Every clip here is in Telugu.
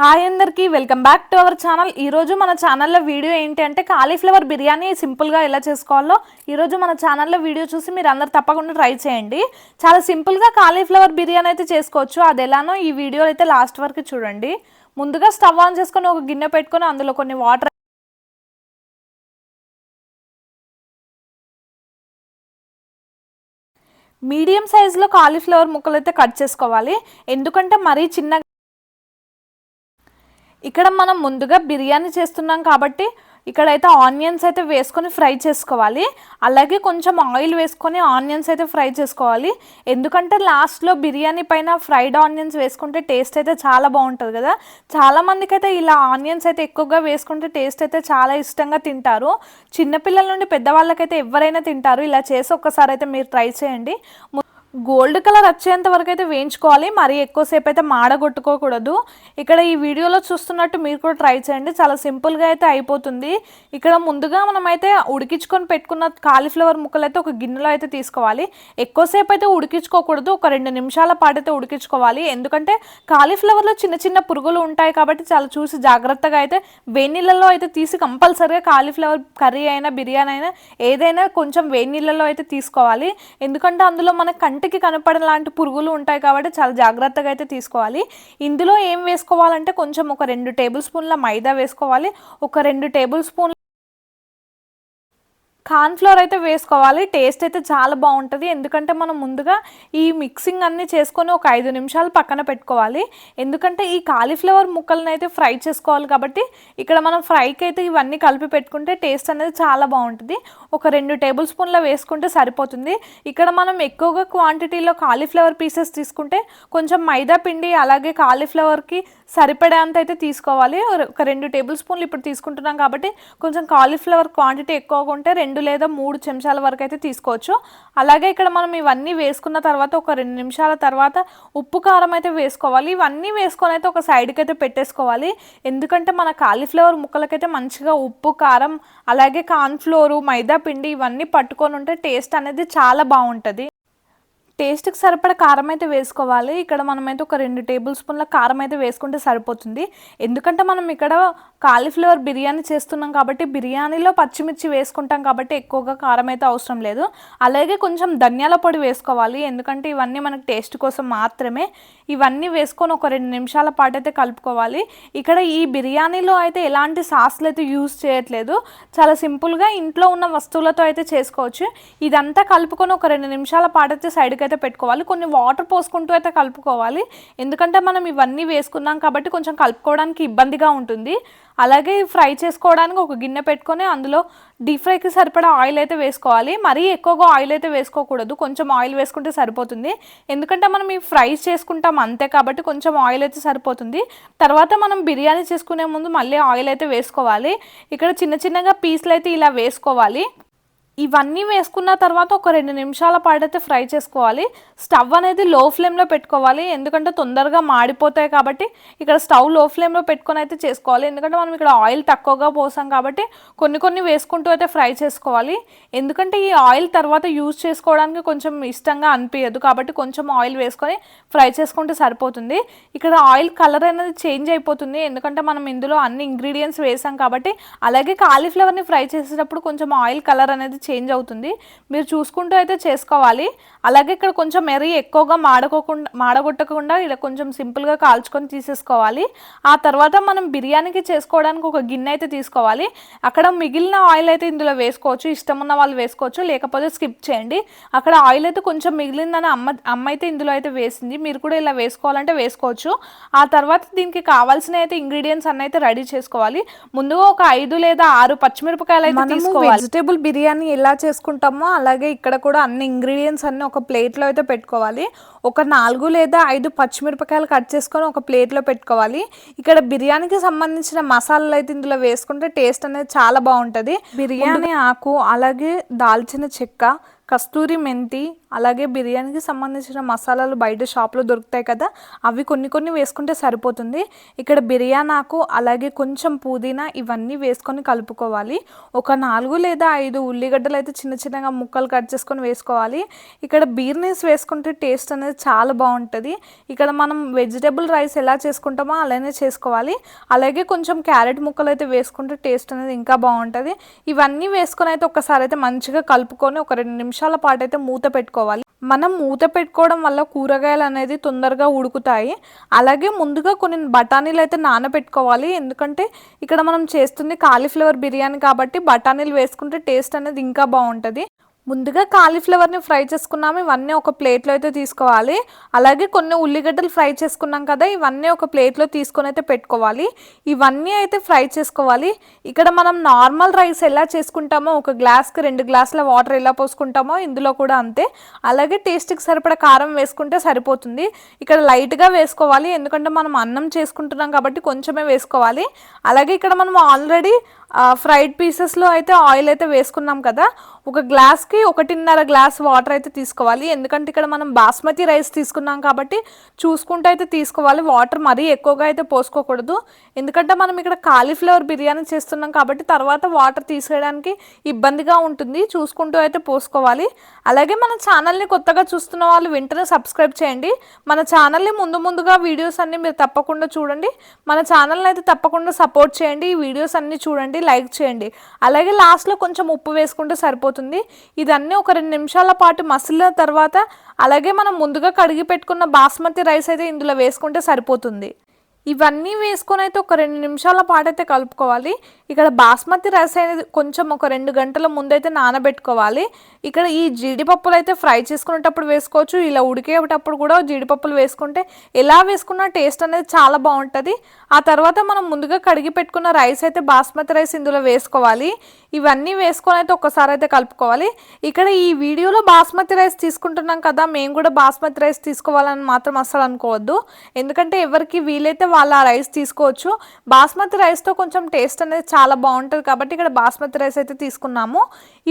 హాయ్ అందరికీ welcome back to our channel. ఈరోజు మన ఛానల్లో వీడియో ఏంటి అంటే కాలీఫ్లవర్ బిర్యానీ సింపుల్గా ఎలా చేసుకోవాలో ఈరోజు మన ఛానల్లో వీడియో చూసి మీరు అందరు తప్పకుండా ట్రై చేయండి. చాలా సింపుల్గా కాలీఫ్లవర్ బిర్యానీ అయితే చేసుకోవచ్చు. అది ఎలానో ఈ వీడియో అయితే లాస్ట్ వరకు చూడండి. ముందుగా స్టవ్ ఆన్ చేసుకొని ఒక గిన్నె పెట్టుకొని అందులో కొన్ని వాటర్ మీడియం సైజులో కాలీఫ్లవర్ ముక్కలు అయితే కట్ చేసుకోవాలి. ఎందుకంటే మరీ చిన్న ఇక్కడ మనం ముందుగా బిర్యానీ చేస్తున్నాం కాబట్టి ఇక్కడైతే ఆనియన్స్ అయితే వేసుకొని ఫ్రై చేసుకోవాలి. అలాగే కొంచెం ఆయిల్ వేసుకొని ఆనియన్స్ అయితే ఫ్రై చేసుకోవాలి. ఎందుకంటే లాస్ట్లో బిర్యానీ పైన ఫ్రైడ్ ఆనియన్స్ వేసుకుంటే టేస్ట్ అయితే చాలా బాగుంటుంది కదా. చాలామందికి అయితే ఇలా ఆనియన్స్ అయితే ఎక్కువగా వేసుకుంటే టేస్ట్ అయితే చాలా ఇష్టంగా తింటారు. చిన్నపిల్లల నుండి పెద్దవాళ్ళకైతే ఎవరైనా తింటారు. ఇలా చేసి ఒక్కసారి అయితే మీరు ట్రై చేయండి. గోల్డ్ కలర్ వచ్చేంత వరకు అయితే వేయించుకోవాలి. మరీ ఎక్కువసేపు అయితే మాడగొట్టుకోకూడదు. ఇక్కడ ఈ వీడియోలో చూస్తున్నట్టు మీరు కూడా ట్రై చేయండి. చాలా సింపుల్గా అయితే అయిపోతుంది. ఇక్కడ ముందుగా మనం అయితే ఉడికించుకొని పెట్టుకున్న కాలీఫ్లవర్ ముక్కలు అయితే ఒక గిన్నెలో అయితే తీసుకోవాలి. ఎక్కువసేపు అయితే ఉడికించుకోకూడదు. ఒక రెండు నిమిషాల పాటు అయితే ఉడికించుకోవాలి. ఎందుకంటే కాలీఫ్లవర్లో చిన్న చిన్న పురుగులు ఉంటాయి కాబట్టి చాలా చూసి జాగ్రత్తగా అయితే వేడి నీళ్ళలో అయితే తీసి కంపల్సరీగా కాలీఫ్లవర్ కర్రీ అయినా బిర్యానీ అయినా ఏదైనా కొంచెం వేడి నీళ్ళలో అయితే తీసుకోవాలి. ఎందుకంటే అందులో మనకు కంటికి కనపడని లాంటి పురుగులు ఉంటాయి కాబట్టి చాలా జాగ్రత్తగా అయితే తీసుకోవాలి. ఇందులో ఏం వేసుకోవాలంటే కొంచెం ఒక రెండు టేబుల్ స్పూన్ల మైదా వేసుకోవాలి. ఒక రెండు టేబుల్ స్పూన్ ఫ్లోర్ అయితే వేసుకోవాలి. టేస్ట్ అయితే చాలా బాగుంటుంది. ఎందుకంటే మనం ముందుగా ఈ మిక్సింగ్ అన్నీ చేసుకొని ఒక ఐదు నిమిషాలు పక్కన పెట్టుకోవాలి. ఎందుకంటే ఈ కాలీఫ్లవర్ ముక్కలను అయితే ఫ్రై చేసుకోవాలి కాబట్టి ఇక్కడ మనం ఫ్రైకి అయితే ఇవన్నీ కలిపి పెట్టుకుంటే టేస్ట్ అనేది చాలా బాగుంటుంది. ఒక రెండు టేబుల్ స్పూన్ల వేసుకుంటే సరిపోతుంది. ఇక్కడ మనం ఎక్కువగా క్వాంటిటీలో కాలీఫ్లవర్ పీసెస్ తీసుకుంటే కొంచెం మైదా పిండి అలాగే కాలీఫ్లవర్కి సరిపడేంత అయితే తీసుకోవాలి. ఒక రెండు టేబుల్ స్పూన్లు ఇప్పుడు తీసుకుంటున్నాం కాబట్టి కొంచెం కాలీఫ్లవర్ క్వాంటిటీ ఎక్కువగా ఉంటే రెండు లేదా మూడు చెంచాల వరకు అయితే తీసుకోవచ్చు. అలాగే ఇక్కడ మనం ఇవన్నీ వేసుకున్న తర్వాత ఒక రెండు నిమిషాల తర్వాత ఉప్పు కారం అయితే వేసుకోవాలి. ఇవన్నీ వేసుకొని అయితే ఒక సైడ్కి అయితే పెట్టేసుకోవాలి. ఎందుకంటే మన కాలీఫ్లవర్ ముక్కలకైతే మంచిగా ఉప్పు కారం అలాగే కార్న్ఫ్లోరు మైదా పిండి ఇవన్నీ పట్టుకొని ఉంటే టేస్ట్ అనేది చాలా బాగుంటుంది. టేస్ట్కి సరిపడ కారం అయితే వేసుకోవాలి. ఇక్కడ మనమైతే ఒక రెండు టేబుల్ స్పూన్ల కారం అయితే వేసుకుంటే సరిపోతుంది. ఎందుకంటే మనం ఇక్కడ కాలీఫ్లవర్ బిర్యానీ చేస్తున్నాం కాబట్టి బిర్యానీలో పచ్చిమిర్చి వేసుకుంటాం కాబట్టి ఎక్కువగా కారం అయితే అవసరం లేదు. అలాగే కొంచెం ధనియాల పొడి వేసుకోవాలి. ఎందుకంటే ఇవన్నీ మనకి టేస్ట్ కోసం మాత్రమే. ఇవన్నీ వేసుకొని ఒక రెండు నిమిషాల పాటు అయితే కలుపుకోవాలి. ఇక్కడ ఈ బిర్యానీలో అయితే ఎలాంటి సాస్లు అయితే యూజ్ చేయట్లేదు. చాలా సింపుల్గా ఇంట్లో ఉన్న వస్తువులతో అయితే చేసుకోవచ్చు. ఇదంతా కలుపుకొని ఒక రెండు నిమిషాల పాటు అయితే సైడ్కి అయితే పెట్టుకోవాలి. కొన్ని వాటర్ పోసుకుంటూ అయితే కలుపుకోవాలి. ఎందుకంటే మనం ఇవన్నీ వేసుకున్నాం కాబట్టి కొంచెం కలుపుకోవడానికి ఇబ్బందిగా ఉంటుంది. అలాగే ఫ్రై చేసుకోవడానికి ఒక గిన్నె పెట్టుకొని అందులో డీప్ ఫ్రైకి సరిపడా ఆయిల్ అయితే వేసుకోవాలి. మరీ ఎక్కువగా ఆయిల్ అయితే వేసుకోకూడదు. కొంచెం ఆయిల్ వేసుకుంటే సరిపోతుంది. ఎందుకంటే మనం ఈ ఫ్రై చేసుకుంటాం అంతే కాబట్టి కొంచెం ఆయిల్ అయితే సరిపోతుంది. తర్వాత మనం బిర్యానీ చేసుకునే ముందు మళ్ళీ ఆయిల్ అయితే వేసుకోవాలి. ఇక్కడ చిన్న చిన్నగా పీసులు అయితే ఇలా వేసుకోవాలి. ఇవన్నీ వేసుకున్న తర్వాత ఒక రెండు నిమిషాల పాటైతే ఫ్రై చేసుకోవాలి. స్టవ్ అనేది లో ఫ్లేమ్లో పెట్టుకోవాలి. ఎందుకంటే తొందరగా మాడిపోతాయి కాబట్టి ఇక్కడ స్టవ్లో ఫ్లేమ్లో పెట్టుకొని అయితే చేసుకోవాలి. ఎందుకంటే మనం ఇక్కడ ఆయిల్ తక్కువగా పోసాం కాబట్టి కొన్ని కొన్ని వేసుకుంటూ అయితే ఫ్రై చేసుకోవాలి. ఎందుకంటే ఈ ఆయిల్ తర్వాత యూజ్ చేసుకోవడానికి కొంచెం ఇష్టంగా అనిపించదు కాబట్టి కొంచెం ఆయిల్ వేసుకొని ఫ్రై చేసుకుంటే సరిపోతుంది. ఇక్కడ ఆయిల్ కలర్ అనేది చేంజ్ అయిపోతుంది. ఎందుకంటే మనం ఇందులో అన్ని ఇంగ్రీడియంట్స్ వేసాం కాబట్టి అలాగే కాలీఫ్లవర్ని ఫ్రై చేసేటప్పుడు కొంచెం ఆయిల్ కలర్ అనేది చేంజ్ అవుతుంది. మీరు చూసుకుంటూ అయితే చేసుకోవాలి. అలాగే ఇక్కడ కొంచెం మెరీ ఎక్కువగా మాడకోకుండా మాడగొట్టకుండా ఇలా కొంచెం సింపుల్గా కాల్చుకొని తీసేసుకోవాలి. ఆ తర్వాత మనం బిర్యానీకి చేసుకోవడానికి ఒక గిన్నె అయితే తీసుకోవాలి. అక్కడ మిగిలిన ఆయిల్ అయితే ఇందులో వేసుకోవచ్చు. ఇష్టం ఉన్న వాళ్ళు వేసుకోవచ్చు. లేకపోతే స్కిప్ చేయండి. అక్కడ ఆయిల్ అయితే కొంచెం మిగిలిందని అమ్మ అమ్మ అయితే ఇందులో అయితే వేసింది. మీరు కూడా ఇలా వేసుకోవాలంటే వేసుకోవచ్చు. ఆ తర్వాత దీనికి కావాల్సిన అయితే ఇంగ్రీడియంట్స్ అన్ని అయితే రెడీ చేసుకోవాలి. ముందుగా ఒక ఐదు లేదా ఆరు పచ్చిమిరపకాయలు అయితే తీసుకోవాలి. వెజిటేబుల్ బిర్యానీ ఎలా చేసుకుంటామో అలాగే ఇక్కడ కూడా అన్ని ఇంగ్రీడియంట్స్ అన్ని ఒక ప్లేట్లో అయితే పెట్టుకోవాలి. ఒక నాలుగు లేదా ఐదు పచ్చిమిరపకాయలు కట్ చేసుకొని ఒక ప్లేట్లో పెట్టుకోవాలి. ఇక్కడ బిర్యానీకి సంబంధించిన మసాలాలు అయితే ఇందులో వేసుకుంటే టేస్ట్ అనేది చాలా బాగుంటుంది. బిర్యానీ ఆకు అలాగే దాల్చిన చెక్క కస్తూరి మెంతి అలాగే బిర్యానీకి సంబంధించిన మసాలాలు బయట షాప్లో దొరుకుతాయి కదా అవి కొన్ని కొన్ని వేసుకుంటే సరిపోతుంది. ఇక్కడ బిర్యానీ ఆకు అలాగే కొంచెం పుదీనా ఇవన్నీ వేసుకొని కలుపుకోవాలి. ఒక నాలుగు లేదా ఐదు ఉల్లిగడ్డలు అయితే చిన్న చిన్నగా ముక్కలు కట్ చేసుకొని వేసుకోవాలి. ఇక్కడ బీర్నీస్ వేసుకుంటే టేస్ట్ అనేది అనేది చాలా బాగుంటుంది. ఇక్కడ మనం వెజిటేబుల్ రైస్ ఎలా చేసుకుంటామో అలానే చేసుకోవాలి. అలాగే కొంచెం క్యారెట్ ముక్కలు అయితే వేసుకుంటే టేస్ట్ అనేది ఇంకా బాగుంటుంది. ఇవన్నీ వేసుకొని అయితే ఒకసారి అయితే మంచిగా కలుపుకొని ఒక రెండు నిమిషాల పాటు అయితే మూత పెట్టుకోవాలి. మనం మూత పెట్టుకోవడం వల్ల కూరగాయలు అనేది తొందరగా ఉడుకుతాయి. అలాగే ముందుగా కొన్ని బఠానీలు అయితే నానబెట్టుకోవాలి. ఎందుకంటే ఇక్కడ మనం చేస్తుంది కాలీఫ్లవర్ బిర్యానీ కాబట్టి బఠానీలు వేసుకుంటే టేస్ట్ అనేది ఇంకా బాగుంటుంది. ముందుగా కాలీఫ్లవర్ని ఫ్రై చేసుకున్నాము. ఇవన్నీ ఒక ప్లేట్లో అయితే తీసుకోవాలి. అలాగే కొన్ని ఉల్లిగడ్డలు ఫ్రై చేసుకున్నాం కదా ఇవన్నీ ఒక ప్లేట్లో తీసుకొని అయితే పెట్టుకోవాలి. ఇవన్నీ అయితే ఫ్రై చేసుకోవాలి. ఇక్కడ మనం నార్మల్ రైస్ ఎలా చేసుకుంటామో ఒక గ్లాస్కి రెండు గ్లాసుల వాటర్ ఎలా పోసుకుంటామో ఇందులో కూడా అంతే. అలాగే టేస్ట్కి సరిపడ కారం వేసుకుంటే సరిపోతుంది. ఇక్కడ లైట్గా వేసుకోవాలి. ఎందుకంటే మనం అన్నం చేసుకుంటున్నాం కాబట్టి కొంచెమే వేసుకోవాలి. అలాగే ఇక్కడ మనం ఆల్రెడీ ఫ్రైడ్ పీసెస్లో అయితే ఆయిల్ అయితే వేసుకున్నాం కదా ఒక గ్లాస్ గ్లాస్కి ఒకటిన్నర గ్లాస్ వాటర్ అయితే తీసుకోవాలి. ఎందుకంటే ఇక్కడ మనం బాస్మతి రైస్ తీసుకున్నాం కాబట్టి చూసుకుంటూ అయితే తీసుకోవాలి. వాటర్ మరీ ఎక్కువగా అయితే పోసుకోకూడదు. ఎందుకంటే మనం ఇక్కడ కాలీఫ్లవర్ బిర్యానీ చేస్తున్నాం కాబట్టి తర్వాత వాటర్ తీసేయడానికి ఇబ్బందిగా ఉంటుంది. చూసుకుంటూ అయితే పోసుకోవాలి. అలాగే మన ఛానల్ని కొత్తగా చూస్తున్న వాళ్ళు వెంటనే సబ్స్క్రైబ్ చేయండి. మన ఛానల్ని ముందు ముందుగా వీడియోస్ అన్నీ మీరు తప్పకుండా చూడండి. మన ఛానల్ని అయితే తప్పకుండా సపోర్ట్ చేయండి. ఈ వీడియోస్ అన్నీ చూడండి లైక్ చేయండి. అలాగే లాస్ట్లో కొంచెం ఉప్పు వేసుకుంటే సరిపోతుంది. ఇదన్నీ ఒక రెండు నిమిషాల పాటు మసిలిన తర్వాత అలాగే మనం ముందుగా కడిగి పెట్టుకున్న బాస్మతి రైస్ అయితే ఇందులో వేసుకుంటే సరిపోతుంది. ఇవన్నీ వేసుకొని అయితే ఒక రెండు నిమిషాల పాటు అయితే కలుపుకోవాలి. ఇక్కడ బాస్మతి రైస్ అనేది కొంచెం ఒక రెండు గంటల ముందైతే నానబెట్టుకోవాలి. ఇక్కడ ఈ జీడిపప్పులు అయితే ఫ్రై చేసుకునేటప్పుడు వేసుకోవచ్చు. ఇలా ఉడికేటప్పుడు కూడా జీడిపప్పులు వేసుకుంటే ఎలా వేసుకున్న టేస్ట్ అనేది చాలా బాగుంటుంది. ఆ తర్వాత మనం ముందుగా కడిగి పెట్టుకున్న రైస్ అయితే బాస్మతి రైస్ ఇందులో వేసుకోవాలి. ఇవన్నీ వేసుకొని అయితే ఒకసారి అయితే కలుపుకోవాలి. ఇక్కడ ఈ వీడియోలో బాస్మతి రైస్ తీసుకుంటున్నాం కదా మేము కూడా బాస్మతి రైస్ తీసుకోవాలని మాత్రం అస్సలు అనుకోవద్దు. ఎందుకంటే ఎవరికి వీలైతే వాళ్ళు ఆ రైస్ తీసుకోవచ్చు. బాస్మతి రైస్తో కొంచెం టేస్ట్ అనేది చాలా బాగుంటుంది కాబట్టి ఇక్కడ బాస్మతి రైస్ అయితే తీసుకున్నాము.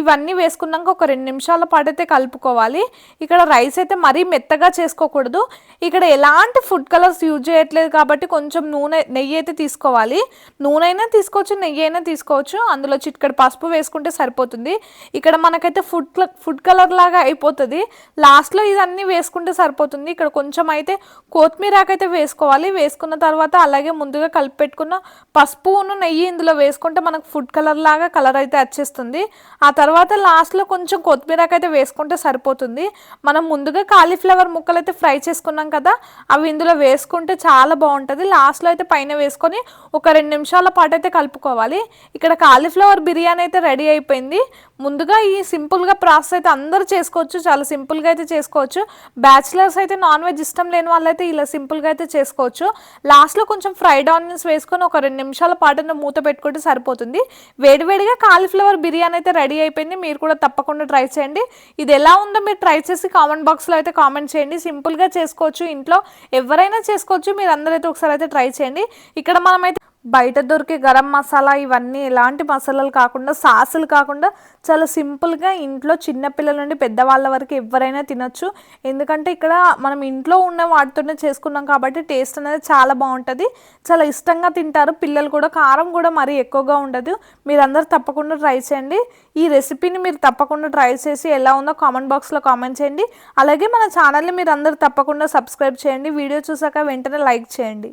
ఇవన్నీ వేసుకున్నాక ఒక రెండు నిమిషాల పాటు అయితే కలుపుకోవాలి. ఇక్కడ రైస్ అయితే మరీ మెత్తగా చేసుకోకూడదు. ఇక్కడ ఎలాంటి ఫుడ్ కలర్స్ యూజ్ చేయట్లేదు కాబట్టి కొంచెం నూనె నెయ్యి అయితే తీసుకోవాలి. నూనె అయినా తీసుకోవచ్చు నెయ్యి అయినా తీసుకోవచ్చు. అందులో చిట్కడి పసుపు వేసుకుంటే సరిపోతుంది. ఇక్కడ మనకైతే ఫుడ్ ఫుడ్ కలర్ లాగా అయిపోతుంది. లాస్ట్లో ఇదన్నీ వేసుకుంటే సరిపోతుంది. ఇక్కడ కొంచెం అయితే కొత్తిమీరాకైతే వేసుకోవాలి. వేసుకున్న తర్వాత అలాగే ముందుగా కలిపి పెట్టుకున్న పసుపును నెయ్యి ఇందులో వేసుకుంటే మనకు ఫుడ్ కలర్ లాగా కలర్ అయితే వచ్చేస్తుంది. ఆ తర్వాత లాస్ట్లో కొంచెం కొత్తిమీరకైతే వేసుకుంటే సరిపోతుంది. మనం ముందుగా కాలీఫ్లవర్ ముక్కలు అయితే ఫ్రై చేసుకున్నాం కదా అవి ఇందులో వేసుకుంటే చాలా బాగుంటుంది. లాస్ట్లో అయితే పైన వేసుకొని ఒక రెండు నిమిషాల పాటు అయితే కలుపుకోవాలి. ఇక్కడ కాలీఫ్లవర్ బిర్యానీ అయితే రెడీ అయిపోయింది. ముందుగా ఈ సింపుల్గా ప్రాసెస్ అయితే అందరూ చేసుకోవచ్చు చాలా సింపుల్గా అయితే చేసుకోవచ్చు. బ్యాచిలర్స్ అయితే నాన్ వెజ్ ఇష్టం లేని వాళ్ళైతే ఇలా సింపుల్గా అయితే చేసుకోవచ్చు. లాస్ట్లో కొంచెం ఫ్రైడ్ ఆనియన్స్ వేసుకొని ఒక రెండు నిమిషాల పాటు మూత పెట్టుకుంటే సరిపోతుంది. వేడివేడిగా కాలీఫ్లవర్ బిర్యానీ అయితే రెడీ అయిపోయింది. మీరు కూడా తప్పకుండా ట్రై చేయండి. ఇది ఎలా ఉందో మీరు ట్రై చేసి కామెంట్ బాక్స్లో అయితే కామెంట్ చేయండి. సింపుల్గా చేసుకోవచ్చు. ఇంట్లో ఎవరైనా చేసుకోవచ్చు. మీరు అందరైతే ఒకసారి అయితే ట్రై చేయండి. ఇక్కడ మనమైతే బయట దొరికే గరం మసాలా ఇవన్నీ ఎలాంటి మసాలాలు కాకుండా సాసులు కాకుండా చాలా సింపుల్గా ఇంట్లో చిన్నపిల్లల నుండి పెద్దవాళ్ళ వరకు ఎవరైనా తినొచ్చు. ఎందుకంటే ఇక్కడ మనం ఇంట్లో ఉన్న వాటితోనే చేసుకున్నాం కాబట్టి టేస్ట్ అనేది చాలా బాగుంటుంది. చాలా ఇష్టంగా తింటారు. పిల్లలు కూడా కారం కూడా మరీ ఎక్కువగా ఉండదు. మీరందరూ తప్పకుండా ట్రై చేయండి. ఈ రెసిపీని మీరు తప్పకుండా ట్రై చేసి ఎలా ఉందో కామెంట్ బాక్స్లో కామెంట్ చేయండి. అలాగే మన ఛానల్ని మీరు అందరూ తప్పకుండా సబ్స్క్రైబ్ చేయండి. వీడియో చూసాక వెంటనే లైక్ చేయండి.